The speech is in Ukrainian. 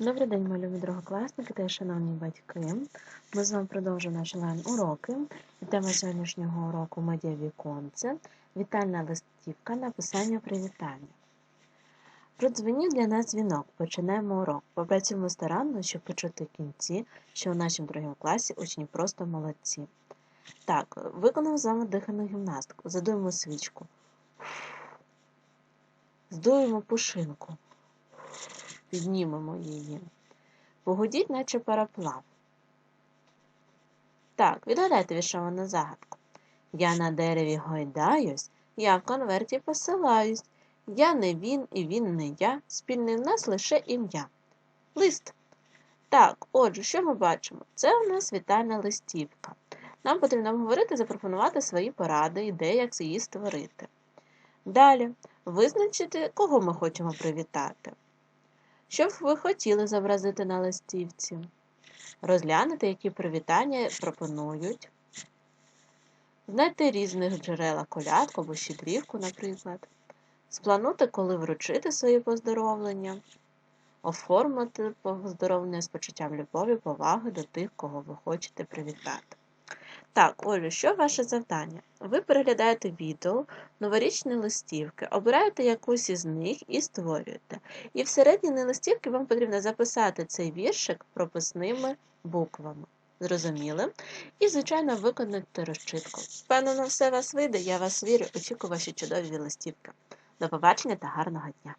Добрий день, мої любі другокласники та шановні батьки. Ми з вами продовжуємо наші онлайн-уроки. І тема сьогоднішнього уроку медіа віконце, вітальна листівка, написання привітання. Продзвонів для нас дзвінок. Починаємо урок. Попрацюємо старанно, щоб почути в кінці, що у нашому другому класі учні просто молодці. Так, виконав з вами дихану гімнастику. Задуємо свічку. Здуємо пушинку. Піднімемо її. Погодіть, наче параплав. Так, відгадайте віршовану загадку. Я на дереві гойдаюсь, я в конверті посилаюсь. Я не він і він не я. Спільне в нас лише ім'я. Лист. Так, отже, що ми бачимо? Це у нас вітальна листівка. Нам потрібно обговорити, запропонувати свої поради, ідеї, як її створити. Далі визначити, кого ми хочемо привітати. Що б ви хотіли зобразити на листівці? Розглянути, які привітання пропонують. Знайти різних джерела колядку або щедрівку, наприклад. Спланути, коли вручити свої поздоровлення. Оформити поздоровлення з почуттям любові, поваги до тих, кого ви хочете привітати. Так, Олю, що ваше завдання? Ви переглядаєте відео, новорічні листівки, обираєте якусь із них і створюєте. І всередині листівки вам потрібно записати цей віршик прописними буквами. Зрозуміли? І, звичайно, виконати розчитку. Впевнено, все вас вийде, я вас вірю, очікую ваші чудові листівки. До побачення та гарного дня!